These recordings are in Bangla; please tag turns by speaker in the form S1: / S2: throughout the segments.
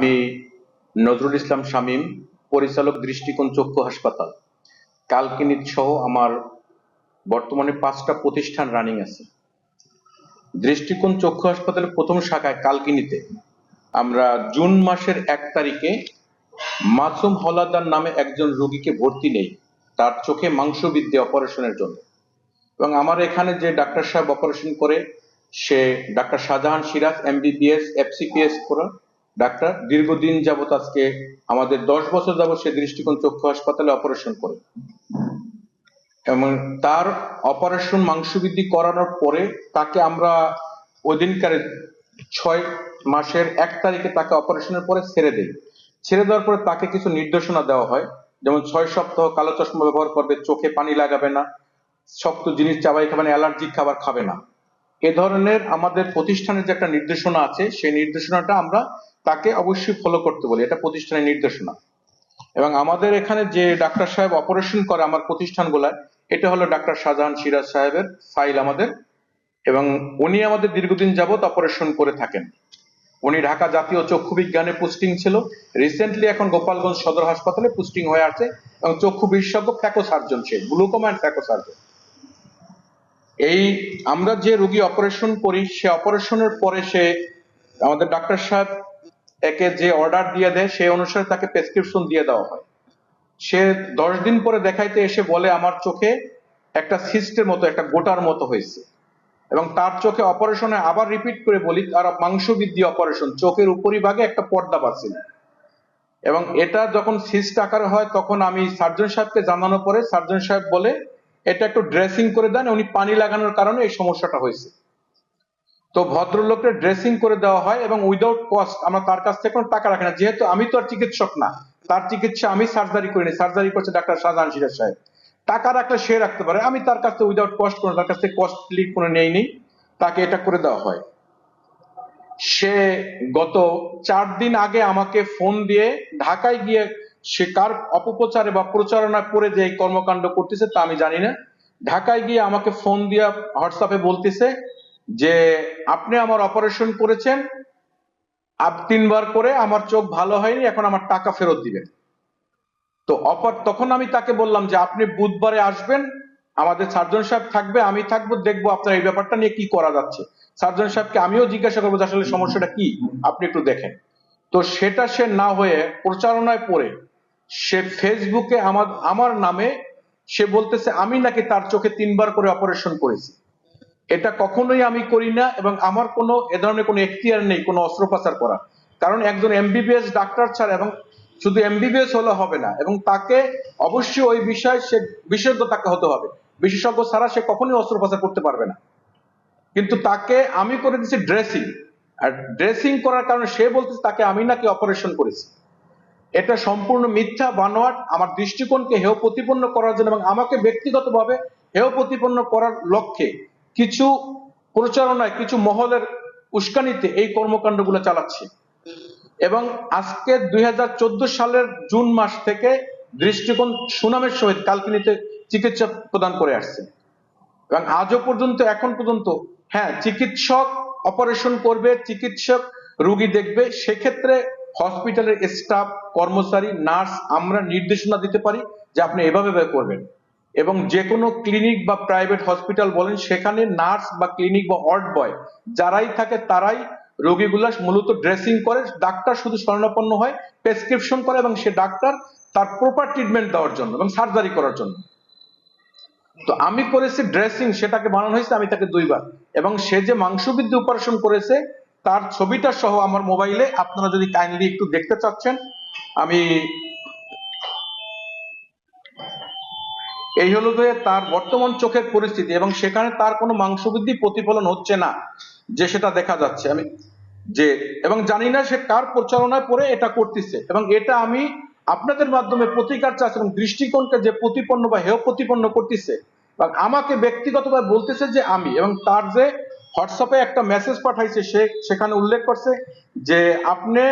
S1: আমি নজরুল ইসলাম শামীম, পরিচালক দৃষ্টিকোণ চক্ষু হাসপাতাল। কালকিনিত সহ আমার বর্তমানে পাঁচটা প্রতিষ্ঠান রানিং আছে। দৃষ্টিকোণ চক্ষু হাসপাতালের প্রথম শাখায় কালকিনিতে আমরা জুন মাসের এক তারিখে মাসুম হলাদার নামে একজন রোগীকে ভর্তি নেই। তার চোখে মাংসবৃদ্ধি অপারেশনের জন্য। এবং আমার এখানে যে ডাক্তার সাহেব অপারেশন করে, সে doctor Shahjahan Siraj MBBS FCPS করা ডাক্তার, দীর্ঘদিন যাবত আজকে আমাদের দশ বছর যাবত সে দৃষ্টিকোণ চক্ষু হাসপাতালে অপারেশন করে। এবং তার অপারেশন মাংসবৃদ্ধি করানোর পরে তাকে আমরা ওদিনকার ছয় মাসের এক তারিখে তাকে অপারেশনের পরে ছেড়ে দেই। ছেড়ে দেওয়ার পরে তাকে কিছু নির্দেশনা দেওয়া হয়। যেমন ছয় সপ্তাহ কালো চশমা ব্যবহার করবে, চোখে পানি লাগাবে না, শক্ত জিনিস চাবাই খাবে না অ্যালার্জিক খাবার খাবে না। এ ধরনের আমাদের প্রতিষ্ঠানের যে একটা নির্দেশনা আছে, সেই নির্দেশনাটা আমরা তাকে অবশ্যই ফলো করতে বলি। এটা প্রতিষ্ঠানের নির্দেশনা। এবং আমাদের এখানে যে ডাক্তার সাহেব অপারেশন করে আমার প্রতিষ্ঠানগুলায়, এটা হলো ডাক্তার শাহজাহান সিরাজ সাহেবের ফাইল আমাদের। এবং উনি আমাদের দীর্ঘদিন যাবত অপারেশন করে থাকেন। উনি ঢাকা জাতীয় চক্ষু বিজ্ঞানে পোস্টিং ছিল। রিসেন্টলি এখন গোপালগঞ্জ সদর হাসপাতালে পোস্টিং হয়ে আছে। এবং চক্ষু বিশেষজ্ঞ ফ্যাকো সার্জন সে গ্লুকোমা অ্যান্ড ফ্যাকো সার্জন এই আমরা যে রুগী অপারেশন করি, সে অপারেশনের পরে সে আমাদের ডাক্তার সাহেব একে যে অর্ডার দিয়ে দেয় সেই অনুসারে তাকে প্রেসক্রিপশন দিয়ে দেওয়া হয়। সে দশ দিন পরে দেখাইতে এসে বলে, আমার চোখে একটা সিস্টের মতো, একটা গোটার মতো হয়েছে। এবং তার চোখে অপারেশনে আবার রিপিট করে বলি তার মাংস বৃদ্ধি অপারেশন, চোখের উপরিভাগে একটা পর্দা পাচ্ছিল এবং এটা যখন সিস্ট আকারে হয়, তখন আমি সার্জন সাহেবকে জানানোর পরে সার্জন সাহেব বলে, এটা একটু ড্রেসিং করে দেন। উনি পানি লাগানোর কারণে এই সমস্যাটা হয়েছে। তো ভদ্রলোকের ড্রেসিং করে দেওয়া হয় এবং উইদাউট কস্ট আমরা তার কাছ থেকে কোনো টাকা রাখি না। যেহেতু আমি তো আর চিকিৎসক না, তার চিকিৎসা আমি সার্জারি করিনি। সার্জারি করছে ডাক্তার শাহজাহান সিরাজ সাহেব। টাকা রাখলে সে রাখতে পারে। আমি তার কাছ থেকে উইদাউট কস্ট কোনো, তার কাছ থেকে কস্টলি কোনো নেই নি তাকে এটা করে দেওয়া হয়। সে গত চার দিন আগে আমাকে ফোন দিয়ে ঢাকায় গিয়ে সে কার অপপ্রচারে বা প্রচারণা করে যে এই কর্মকাণ্ড করতেছে তা আমি জানি না। ঢাকায় গিয়ে আমাকে ফোন দিয়ে হোয়াটসঅ্যাপে বলতেছে যে আপনি আমার অপারেশন করেছেন, আপ তিনবার করে আমার চোখ ভালো হয়নি, এখন আমার টাকা ফেরত দিবেন। তো অপার, তখন আমি তাকে বললাম যে আপনি বুধবারে আসবেন, আমাদের সার্জন সাহেব থাকবে, আমি থাকব, দেখব আপনার এই ব্যাপারটা নিয়ে কি করা যাচ্ছে। সার্জন সাহেবকে আমিও জিজ্ঞাসা করব আসলে সমস্যাটা কি, আপনি একটু দেখেন। তো সেটা সে না হয়ে প্রচারণায় পড়ে, সে ফেসবুকে আমার আমার নামে সে বলতেছে, আমি নাকি তার চোখে তিনবার করে অপারেশন করেছি। এটা কখনোই আমি করি না এবং আমার কোনো, এ ধরনের কোনো এখতিয়ার নেই, কোনো অস্ত্রোপচার করা। কারণ একজন এমবিবিএস ডাক্তার ছাড়া এবং শুধু এমবিবিএস হলে হবে না, এবং তাকে অবশ্যই ওই বিষয়ে, সে বিশেষজ্ঞ তাকে হতে হবে। বিশেষজ্ঞ ছাড়া সে কখনোই অস্ত্রোপচার করতে পারবে না। কিন্তু তাকে আমি করে দিচ্ছি ড্রেসিং। আর ড্রেসিং করার কারণে সে বলতেছে তাকে আমি নাকি অপারেশন করেছি। এটা সম্পূর্ণ মিথ্যা, বানোয়াট, আমার দৃষ্টিকোণকে হেয় প্রতিপন্ন করার জন্য এবং আমাকে ব্যক্তিগতভাবে হেয় প্রতিপন্ন করার লক্ষ্যে কিছু প্রচারণায়, কিছু মহলের উস্কানিতে এই কর্মকাণ্ডগুলো চালাচ্ছে। এবং আজকে দুই সালের জুন মাস থেকে দৃষ্টিকোণ সুনামের সহিত কালকিনিতে চিকিৎসা প্রদান করে আসছে। এবং আজও পর্যন্ত, এখন পর্যন্ত হ্যাঁ চিকিৎসক অপারেশন করবে, চিকিৎসক রুগী দেখবে, সেক্ষেত্রে হসপিটালের স্টাফ, কর্মচারী, নার্স আমরা নির্দেশনা দিতে পারি যে আপনি এভাবে করবেন। এবং যে কোনো ক্লিনিক বা প্রাইভেট হসপিটাল বলেন, সেখানে নার্স বা ক্লিনিক বা ওয়ার্ড বয় যারাই থাকে তারাই রোগীগুলা মূলত ড্রেসিং করে, ডাক্তার শুধু স্বর্ণাপন্ন হয়, প্রেসক্রিপশন করে এবং সে ডাক্তার তার প্রপার ট্রিটমেন্ট দেওয়ার জন্য এবং সার্জারি করার জন্য। তো আমি করেছি ড্রেসিং, সেটাকে বানানো হয়েছে, আমি তাকে দুইবার। এবং সে যে মাংসবৃদ্ধি অপারেশন করেছে, তার ছবিটা সহ আমার মোবাইলে আপনারা যদি কাইন্ডলি একটু দেখতে চাচ্ছেন, আমি এই হলো যে তার বর্তমান চোখের পরিস্থিতি এবং সেখানে তার কোনো মাংসবৃদ্ধি প্রতিফলন হচ্ছে না, যে সেটা দেখা যাচ্ছে। আমি যে, এবং জানি না সে কার প্রচারণায় পড়ে এটা করতেছে। এবং এটা আমি আপনাদের মাধ্যমে প্রতিকার চাষ এবং দৃষ্টিকোণকে যে প্রতিপন্ন বা হেয় প্রতিপন্ন করতেছে এবং আমাকে ব্যক্তিগতভাবে বলতেছে যে আমি, এবং তার যে হোয়াটসঅ্যাপে একটা মেসেজ পাঠাইছে সে সেখানে উল্লেখ করছে যে, আপনি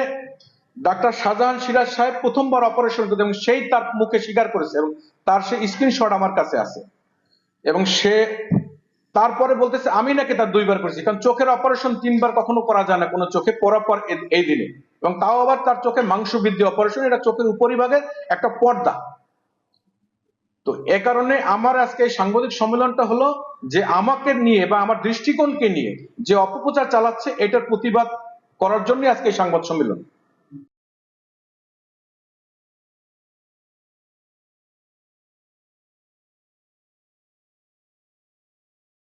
S1: ডাক্তার শাহজাহান সিরাজ সাহেব প্রথমবার অপারেশন করতে এবং সেই তার মুখে স্বীকার করেছে এবং তার সে স্ক্রিনশট আমার কাছে আছে। এবং সে তারপরে বলতেছে, আমি নাকি তার দুইবার করেছি, কারণ চোখের অপারেশন তিনবার কখনো করা যায় না, কোনো চোখে পরার পর এই দিনে। এবং তাও আবার তার চোখে মাংস বৃদ্ধি অপারেশন এটা চোখের উপরিভাগের একটা পর্দা। তো এ কারণে আমার আজকে এই সাংবাদিক সম্মেলনটা হলো যে আমাকে নিয়ে বা আমার দৃষ্টিকোণকে নিয়ে যে অপপ্রচার চালাচ্ছে, এটার প্রতিবাদ করার জন্য আজকে এই সংবাদ সম্মেলন।